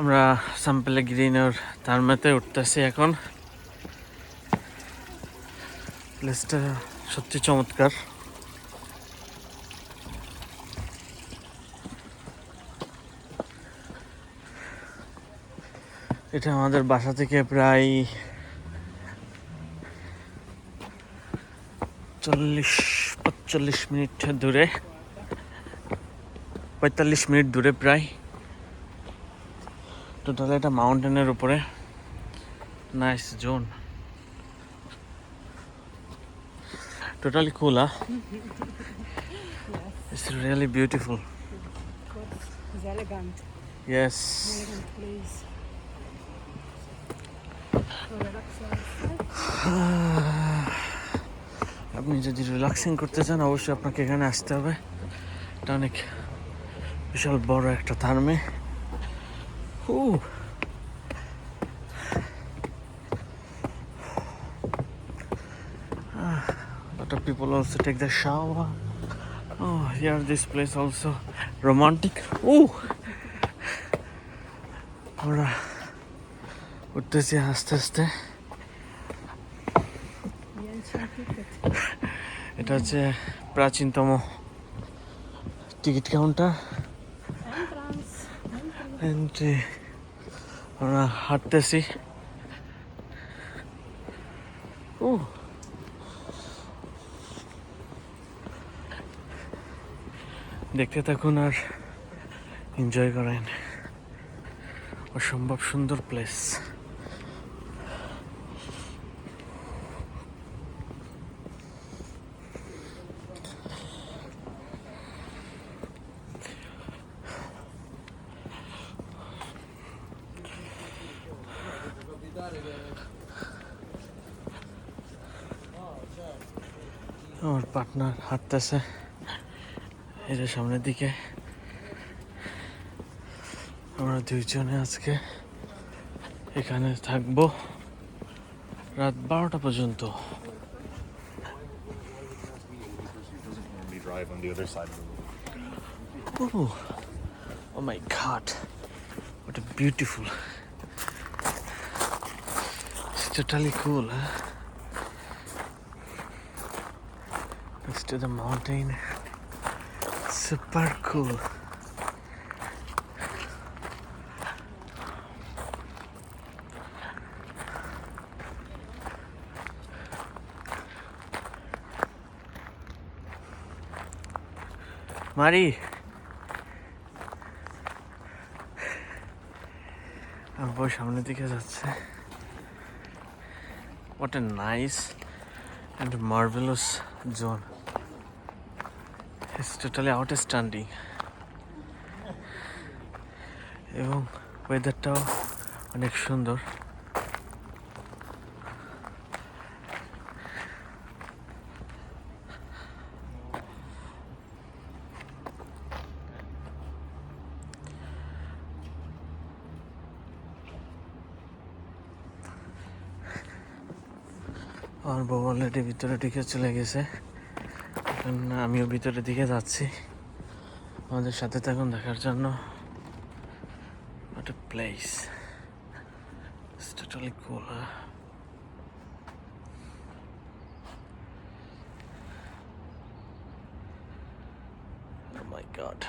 আমরা সাম্পেলে গ্রিনের তারমাতে উঠতেছি এখন। প্লেসটা সত্যি চমৎকার। এটা আমাদের বাসা থেকে প্রায় চল্লিশ, পঁয়তাল্লিশ মিনিট দূরে, পঁয়তাল্লিশ মিনিট দূরে প্রায়। টোটাল এটা মাউন্টেনের উপরে। Nice zone totally cool elegant. Place. So relax yourself. আপনি যদি রিল্যাক্সিং করতে চান অবশ্যই আপনাকে এখানে আসতে হবে। এটা অনেক বিশাল বড় একটা থার্মে। হু lot of people also take the shower oh here this place also romantic oh আমরা উঠতেছি আস্তে আস্তে ticket. এটা হচ্ছে Entrance. Entrance. এন্ট্রি আমরা হাঁটতেছি। ও দেখতে থাকুন আর এনজয় করেন। অসম্ভব সুন্দর প্লেস আমার পার্টনার হাঁটতেছে। এর সামনের দিকে। আমরা দুইজনে আজকে এখানে থাকব। রাত বারোটা পর্যন্ত। ও মাই ঘাট ওটা beautiful Totally cool, huh? Next to the mountain. Super cool. আমার বউ সামনের দিকে যাচ্ছে what a nice and marvellous zone it's totally outstanding এবং ওয়েদারটাও অনেক সুন্দর। আমার বউ অলরেডি ভিতরে ঢুকে চলে গেছে। এখন আমিও ভিতরের দিকে যাচ্ছি। আমাদের সাথে তখন দেখার জন্য। একটা প্লেস place. খোলা totally cool oh god.